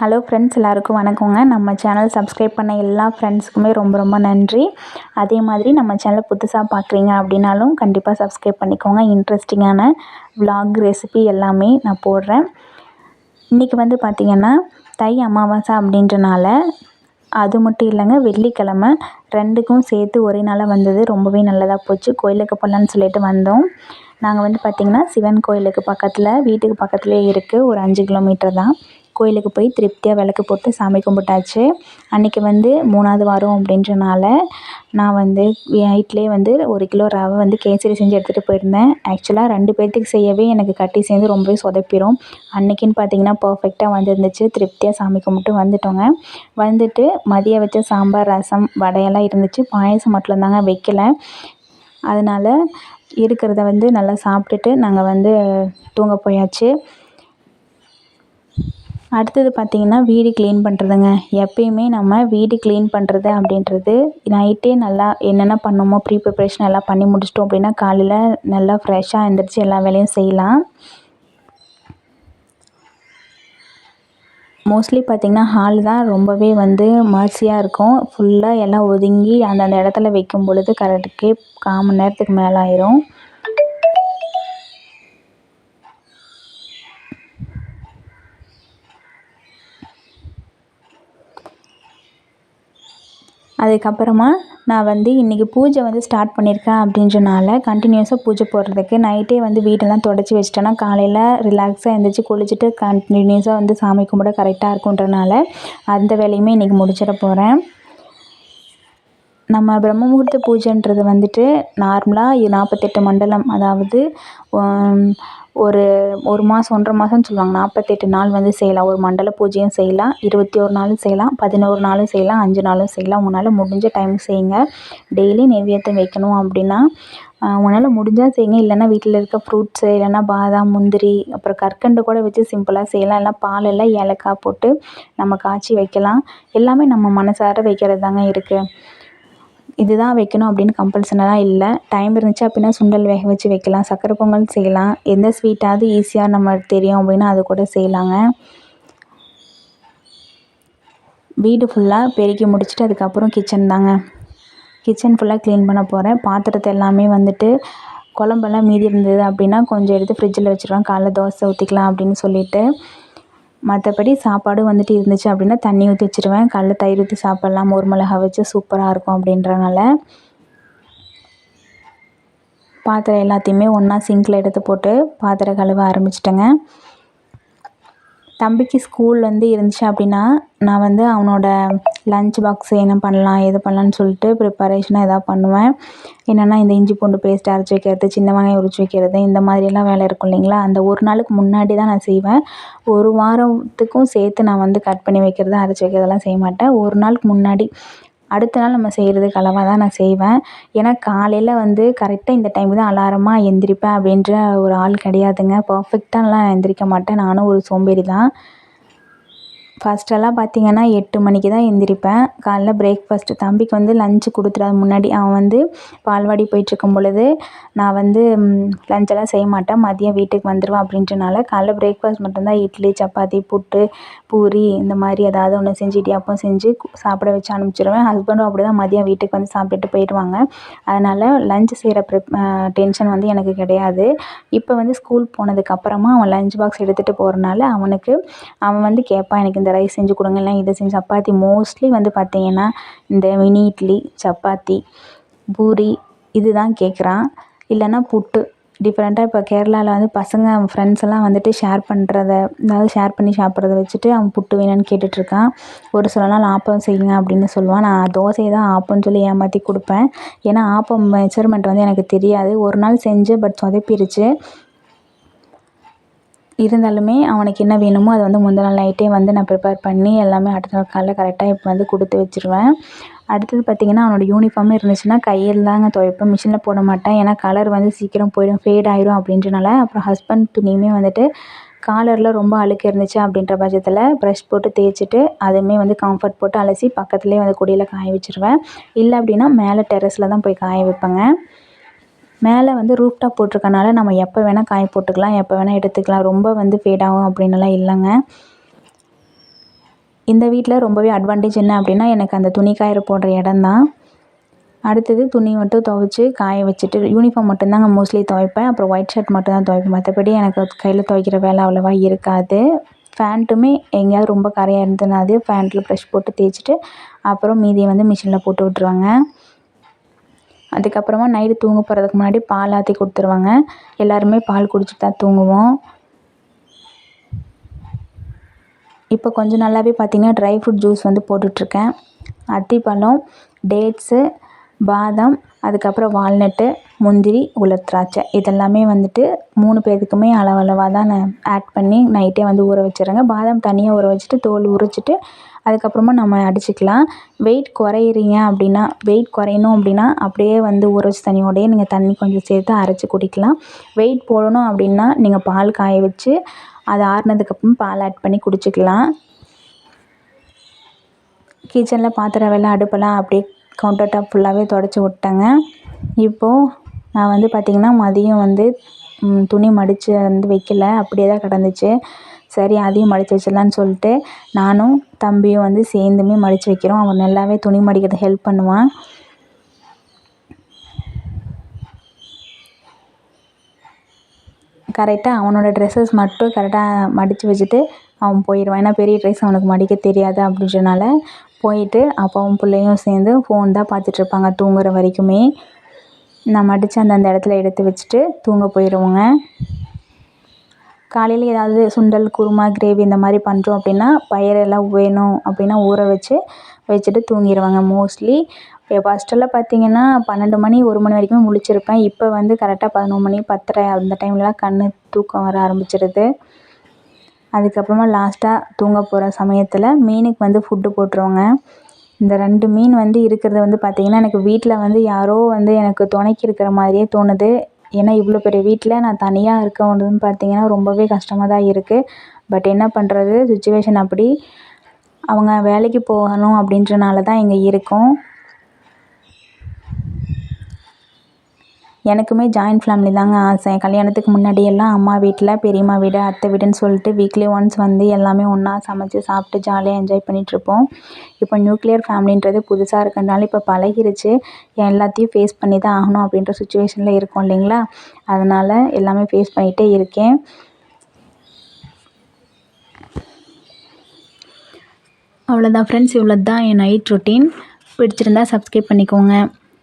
Hello friends எல்லாருக்கும் வணக்கங்க. நம்ம சேனல் சப்ஸ்கிரைப் பண்ண எல்லா ஃப்ரெண்ட்ஸுக்குமே ரொம்ப ரொம்ப நன்றி. அதே மாதிரி நம்ம சேனலை புதுசாக பார்க்குறீங்க அப்படின்னாலும் கண்டிப்பாக சப்ஸ்கிரைப் பண்ணிக்கோங்க. இன்ட்ரெஸ்டிங்கான விலாக் ரெசிபி எல்லாமே நான் போடுறேன். இன்றைக்கி வந்து பார்த்திங்கன்னா தை அமாவாசை அப்படின்றனால அது மட்டும் இல்லைங்க வெள்ளிக்கிழமை ரெண்டுக்கும் சேர்த்து ஒரே நாளாக வந்தது. ரொம்பவே நல்லதாக போச்சு. கோயிலுக்கு போகலான்னு சொல்லிட்டு வந்தோம். நாங்கள் வந்து பார்த்திங்கன்னா சிவன் கோயிலுக்கு பக்கத்தில் வீட்டுக்கு பக்கத்துலேயே இருக்குது ஒரு அஞ்சு கிலோமீட்டர் தான். கோயிலுக்கு போய் திருப்தியாக விளக்கு போட்டு சாமி கும்பிட்டாச்சு. அன்றைக்கி வந்து மூணாவது வாரம் அப்படின்றனால நான் வந்து வீட்டிலேயே வந்து ஒரு கிலோ ரவை வந்து கேசரி செஞ்சு எடுத்துகிட்டு போயிருந்தேன். ஆக்சுவலாக ரெண்டு பேர்த்துக்கு செய்யவே எனக்கு கட்டி சேர்ந்து ரொம்பவே சொதப்பிடும் அன்றைக்கின்னு பார்த்தீங்கன்னா பர்ஃபெக்டாக வந்துருந்துச்சு. திருப்தியாக சாமி கும்பிட்டு வந்துட்டோங்க. வந்துட்டு மதியம் வச்ச சாம்பார் ரசம் வடையெல்லாம் இருந்துச்சு. பாயசம் மட்டும் தாங்க வைக்கல. அதனால் இருக்கிறத வந்து நல்லா சாப்பிட்டுட்டு நாங்கள் வந்து தூங்க போயாச்சு. அடுத்தது பார்த்திங்கன்னா வீடு க்ளீன் பண்ணுறதுங்க எப்பயுமே நம்ம வீடு க்ளீன் பண்ணுறது அப்படின்றது நைட்டே நல்லா என்னென்ன பண்ணணுமோ ப்ரீ ப்ரிப்ரேஷன் எல்லாம் பண்ணி முடிச்சிட்டோம் அப்படின்னா காலையில் நல்லா ஃப்ரெஷ்ஷாக எழுந்திரிச்சி எல்லா வேலையும் செய்யலாம். மோஸ்ட்லி பார்த்திங்கன்னா ஹால் தான் ரொம்பவே வந்து மர்சியாக இருக்கும். ஃபுல்லாக எல்லாம் ஒதுங்கி அந்தந்த இடத்துல வைக்கும் பொழுது கரெக்டுக்கே கால் மணி நேரத்துக்கு மேலே ஆயிரும் அதுக்கப்புறமா நான் வந்து இன்றைக்கி பூஜை வந்து ஸ்டார்ட் பண்ணியிருக்கேன் அப்படின்றனால கண்டினியூஸாக பூஜை போடுறதுக்கு நைட்டே வந்து வீடெல்லாம் தொடச்சி வச்சிட்டேன்னா காலையில் ரிலாக்ஸாக எழுந்திரிச்சி குளிச்சுட்டு கண்டினியூஸாக வந்து சாமி கும்பிட கரெக்டாக இருக்குன்றனால அந்த வேலையுமே இன்றைக்கி முடிச்சிட போகிறேன் நம்ம பிரம்ம முகூர்த்த பூஜைன்றது வந்துட்டு நார்மலாக நாற்பத்தெட்டு மண்டலம் அதாவது ஒரு ஒரு மாதம் ஒன்றரை மாதம்னு சொல்லுவாங்க. நாற்பத்தெட்டு நாள் வந்து செய்யலாம். ஒரு மண்டல பூஜையும் செய்யலாம். இருபத்தி ஒரு நாளும் செய்யலாம். பதினோரு நாளும் செய்யலாம். அஞ்சு நாளும் செய்யலாம். உங்களால் முடிஞ்ச டைம் செய்யுங்க. டெய்லி நெய்வேத்தியம் வைக்கணும் அப்படின்னா உங்களால் முடிஞ்சால் செய்யுங்க. இல்லைன்னா வீட்டில் இருக்க ஃப்ரூட்ஸு இல்லைன்னா பாதாம் முந்திரி அப்புறம் கற்கண்டு கூட வச்சு சிம்பிளாக செய்யலாம். இல்லைனா பாலெல்லாம் ஏலக்காய் போட்டு நம்ம காய்ச்சி வைக்கலாம். எல்லாமே நம்ம மனசார வைக்கிறது தாங்க இருக்குது இதுதான் வைக்கணும் அப்படின்னு கம்பல்சனெலாம் இல்லை. டைம் இருந்துச்சு அப்படின்னா சுண்டல் வேக வச்சு வைக்கலாம். சக்கரை பொங்கல் செய்யலாம். எந்த ஸ்வீட்டாவது ஈஸியாக நம்ம தெரியும் அப்படின்னா அது கூட செய்யலாங்க. வீடு ஃபுல்லாக பெருக்கி முடிச்சுட்டு அதுக்கப்புறம் கிச்சன் தாங்க. கிச்சன் ஃபுல்லாக க்ளீன் பண்ண போகிறேன் பாத்திரத்தை எல்லாமே வந்துட்டு குழம்பெல்லாம் மீதி இருந்தது அப்படின்னா கொஞ்சம் எடுத்து ஃப்ரிட்ஜில் வச்சுருவேன் காலைல தோசை ஊற்றிக்கலாம் அப்படின்னு சொல்லிவிட்டு மற்றபடி சாப்பாடு வந்துட்டு இருந்துச்சு அப்படின்னா தண்ணி ஊற்றி வச்சுருவேன். காலைல தயிர் ஊற்றி சாப்பிட்லாம். மோர் மிளகா வச்சு சூப்பராக இருக்கும் அப்படின்றனால. பாத்திரம் எல்லாத்தையுமே ஒன்றா சிங்கில் எடுத்து போட்டு பாத்திரம் கழுவ ஆரம்பிச்சிட்டேங்க. தம்பிக்கு ஸ்கூல் வந்து இருந்துச்சு அப்படின்னா நான் வந்து அவனோட லஞ்ச் பாக்ஸ் என்ன பண்ணலாம் எது பண்ணலான்னு சொல்லிட்டு ப்ரிப்பரேஷனாக எதாவது பண்ணுவேன். என்னென்னா இந்த இஞ்சி பூண்டு பேஸ்ட் அரைச்சி வைக்கிறது சின்ன வெங்காயம் உரிச்சு வைக்கிறது இந்த மாதிரியெல்லாம் வேலை இருக்கும் இல்லைங்களா? அந்த ஒரு நாளுக்கு முன்னாடி தான் நான் செய்வேன். ஒரு வாரத்துக்கும் சேர்த்து நான் வந்து கட் பண்ணி வைக்கிறது அரைச்சி வைக்கிறதெல்லாம் செய்ய மாட்டேன். ஒரு நாளுக்கு முன்னாடி அடுத்த நாள் நம்ம செய்கிறதுக்கு அளவாக தான் நான் செய்வேன். ஏன்னா காலையில் வந்து கரெக்டாக இந்த டைமுக்கு தான் அலாரமாக எந்திரிப்பேன் அப்படின்ற ஒரு ஆள் கிடையாதுங்க. பர்ஃபெக்டாலாம் எந்திரிக்க மாட்டேன். நானும் ஒரு சோம்பேறி தான் ஃபஸ்ட்டெல்லாம் பார்த்திங்கன்னா எட்டு மணிக்கு தான் எந்திரிப்பேன். காலைல பிரேக்ஃபாஸ்ட்டு தம்பிக்கு வந்து லஞ்சு கொடுத்துட்டு முன்னாடி அவன் வந்து பால்வாடி போயிட்டுருக்கும் பொழுது நான் வந்து லஞ்செல்லாம் செய்ய மாட்டேன். மதியம் வீட்டுக்கு வந்துடுவேன் அப்படின்றனால காலைல பிரேக்ஃபாஸ்ட் மட்டும்தான். இட்லி சப்பாத்தி புட்டு பூரி இந்த மாதிரி ஏதாவது ஒன்று செஞ்சு இடியாப்பம் செஞ்சு சாப்பிட வச்சு அனுப்பிச்சிடுவேன் ஹஸ்பண்டும் அப்படி தான் மதியம் வீட்டுக்கு வந்து சாப்பிட்டுட்டு போயிடுவாங்க. அதனால் லஞ்சு செய்கிற ப்ரிப் டென்ஷன் வந்து எனக்கு கிடையாது. இப்போ வந்து ஸ்கூல் போனதுக்கப்புறமா அவன் லஞ்ச் பாக்ஸ் எடுத்துகிட்டு போகிறனால அவனுக்கு அவன் வந்து கேட்பான் எனக்கு இந்த ரைஸ் செஞ்சு கொடுங்க இல்லை இதை செஞ்சு சப்பாத்தி மோஸ்ட்லி வந்து பார்த்திங்கன்னா இந்த மினி இட்லி சப்பாத்தி பூரி இது தான் கேட்குறான். இல்லைன்னா புட்டு. டிஃப்ரெண்ட்டாக இப்போ கேரளாவில் வந்து பசங்க ஃப்ரெண்ட்ஸ் எல்லாம் வந்துட்டு ஷேர் பண்ணுறத அதாவது ஷேர் பண்ணி சாப்பிட்றத வச்சுட்டு அவன் புட்டு வேணும்னு கேட்டுட்ருக்கான். ஒரு சில நாள் ஆப்பம் செய்யுங்க அப்படின்னு சொல்லுவான். நான் தோசையை தான் ஆப்பம்னு சொல்லி ஏமாற்றி கொடுப்பேன். ஏன்னா ஆப்பம் மெஷர்மெண்ட் வந்து எனக்கு தெரியாது. ஒரு நாள் செஞ்சு பட் சொதப்பிருச்சு. இருந்தாலுமே அவனுக்கு என்ன வேணுமோ அதை வந்து முந்தின நாள் நைட்டே வந்து நான் ப்ரிப்பேர் பண்ணி எல்லாமே அடுத்த நாள் காலைல கரெக்டாக இப்போ வந்து கொடுத்து வச்சுருவேன். அடுத்தது பார்த்திங்கன்னா அவனோட யூனிஃபார்ம் இருந்துச்சுன்னா கையில் தாங்க துவைப்பேன். மிஷினில் போட மாட்டேன். ஏன்னா கலர் வந்து சீக்கிரம் போயிடும் ஃபேட் ஆயிடும் அப்படின்றனால அப்புறம் ஹஸ்பண்ட் துணியுமே வந்துட்டு காலரில் ரொம்ப அழுக்கு இருந்துச்சு அப்படின்ற பட்சத்தில் ப்ரஷ் போட்டு தேய்ச்சிட்டு அதுவுமே வந்து கம்ஃபர்ட் போட்டு அலசி பக்கத்துலேயே வந்து கொடியில் காய வச்சுருவேன். இல்லை அப்படின்னா மேலே டெரஸில் தான் போய் காய வைப்பேங்க. மேலே வந்து ரூஃப் டாப் போட்டிருக்கனால நம்ம எப்போ வேணால் காய போட்டுக்கலாம் எப்போ வேணால் எடுத்துக்கலாம். ரொம்ப வந்து ஃபேட் ஆகும் அப்படின்னுலாம் இல்லைங்க. இந்த வீட்டில் ரொம்பவே அட்வான்டேஜ் என்ன அப்படின்னா எனக்கு அந்த துணி காயிற போடுற இடம் தான். அடுத்தது துணி மட்டும் துவைச்சி காய வச்சுட்டு யூனிஃபார்ம் மட்டும்தாங்க மோஸ்ட்லி துவைப்பேன். அப்புறம் ஒயிட் ஷர்ட் மட்டும் தான் துவைப்பேன். மற்றபடி எனக்கு கையில் துவைக்கிற வேலை அவ்வளோவா இருக்காது. ஃபேண்ட்டுமே எங்கேயாவது ரொம்ப கரையாக இருந்ததுன்னா அது ஃபேண்ட்டில் ப்ரெஷ் போட்டு தேய்ச்சிட்டு அப்புறம் மீதியை வந்து மிஷினில் போட்டு விட்ருவாங்க அதுக்கப்புறமா நைட்டு தூங்க போகிறதுக்கு முன்னாடி பால் ஆற்றி கொடுத்துருவாங்க. எல்லாருமே பால் குடிச்சிட்டு தான் தூங்குவோம். இப்போ கொஞ்சம் நல்லாவே பார்த்திங்கன்னா ட்ரை ஃப்ரூட் ஜூஸ் வந்து போட்டுட்ருக்கேன். அத்திப்பழம் டேட்ஸு பாதாம் அதுக்கப்புறம் வால்நட்டு முந்திரி உலர் திராட்சை இதெல்லாமே வந்துட்டு மூணு பேர்த்துக்குமே அளவளவாக தான் நான் ஆட் பண்ணி நைட்டே வந்து ஊற வச்சிடுறேங்க பாதாம் தனியாக ஊற வச்சுட்டு தோல் உரிச்சிட்டு அதுக்கப்புறமா நம்ம அடிச்சுக்கலாம். வெயிட் குறையிறீங்க அப்படின்னா வெயிட் குறையணும் அப்படின்னா அப்படியே வந்து ஊற வச்ச தண்ணியோடயே நீங்கள் தண்ணி கொஞ்சம் சேர்த்து அரைச்சி குடிக்கலாம். வெயிட் போடணும் அப்படின்னா நீங்கள் பால் காய வச்சு அது ஆறுனதுக்கப்புறம் பால் ஆட் பண்ணி குடிச்சிக்கலாம். கிச்சனில் பாத்திரம் வெள்ளம் அடுப்பெல்லாம் அப்படியே கவுண்டர் டாப் ஃபுல்லாகவே துடச்சி விட்டேங்க. இப்போது நான் வந்து பார்த்திங்கன்னா மதியம் வந்து துணி மடித்து வந்து வைக்கல. அப்படியே தான் கிடந்துச்சு. சரி அதையும் மடித்து வச்சிடலான்னு சொல்லிட்டு நானும் தம்பியும் வந்து சேர்ந்துமே மடித்து வைக்கிறோம். அவன் நல்லாவே துணி மடிக்கிறது ஹெல்ப் பண்ணுவான். கரெக்டாக அவனோட ட்ரெஸ்ஸஸ் மட்டும் கரெக்டாக மடித்து வச்சுட்டு அவன் போயிடுவான். ஏன்னா பெரிய ட்ரெஸ் அவனுக்கு மடிக்க தெரியாது அப்படின்றனால போயிட்டு அப்பாவும் பிள்ளையும் சேர்ந்து ஃபோன் தான் பார்த்துட்ருப்பாங்க தூங்குகிற வரைக்குமே. நான் மடித்து அந்தந்த இடத்துல எடுத்து வச்சுட்டு தூங்க போயிடுவோங்க காலையில் ஏதாவது சுண்டல் குருமா கிரேவி இந்த மாதிரி பண்ணுறோம் அப்படின்னா பயிரெல்லாம் வேணும் அப்படின்னா ஊற வச்சு வச்சுட்டு தூங்கிடுவாங்க மோஸ்ட்லி இப்போ ஃபஸ்ட்டெல்லாம் பார்த்தீங்கன்னா பன்னெண்டு மணி ஒரு மணி வரைக்கும் முழிச்சிருப்பேன். இப்போ வந்து கரெக்டாக பதினொரு மணி பத்தரை அந்த டைம்லலாம் கண் தூக்கம் வர ஆரம்பிச்சிருது. அதுக்கப்புறமா லாஸ்ட்டாக தூங்க போகிற சமயத்தில் மீனுக்கு வந்து ஃபுட்டு போட்டுருவோங்க. இந்த ரெண்டு மீன் வந்து இருக்கிறது வந்து பார்த்திங்கன்னா எனக்கு வீட்டில் வந்து யாரோ வந்து எனக்கு துணைக்கி இருக்கிற மாதிரியே தோணுது. ஏன்னா இவ்வளோ பெரிய வீட்டில் நான் தனியாக இருக்கணுன்னு பார்த்திங்கன்னா ரொம்பவே கஷ்டமாக தான் இருக்குது பட் என்ன பண்ணுறது சுச்சுவேஷன் அப்படி. அவங்க வேலைக்கு போகணும் அப்படின்றனால தான் இங்கே இருக்கோம். எனக்குமே ஜாயின்ட் ஃபேமிலி தாங்க ஆசை. கல்யாணத்துக்கு முன்னாடி எல்லாம் அம்மா வீட்டில் பெரியம்மா வீடு அத்தை வீடுன்னு சொல்லிட்டு வீக்லி ஒன்ஸ் வந்து எல்லாமே ஒன்றா சமைச்சு சாப்பிட்டு ஜாலியாக என்ஜாய் பண்ணிகிட்ருப்போம் இப்போ நியூக்ளியர் ஃபேமிலின்றது புதுசாக இருக்கிறதுனால இப்போ பழகிருச்சு. எல்லாத்தையும் ஃபேஸ் பண்ணி தான் ஆகணும் அப்படின்ற சுச்சுவேஷனில் இருக்கோம் இல்லைங்களா? அதனால் எல்லாமே ஃபேஸ் பண்ணிகிட்டே இருக்கேன். அவ்வளோதான் ஃப்ரெண்ட்ஸ் இவ்வளோ தான் என் நைட் ரொட்டீன் பிடிச்சிருந்தா சப்ஸ்கிரைப் பண்ணிக்கோங்க.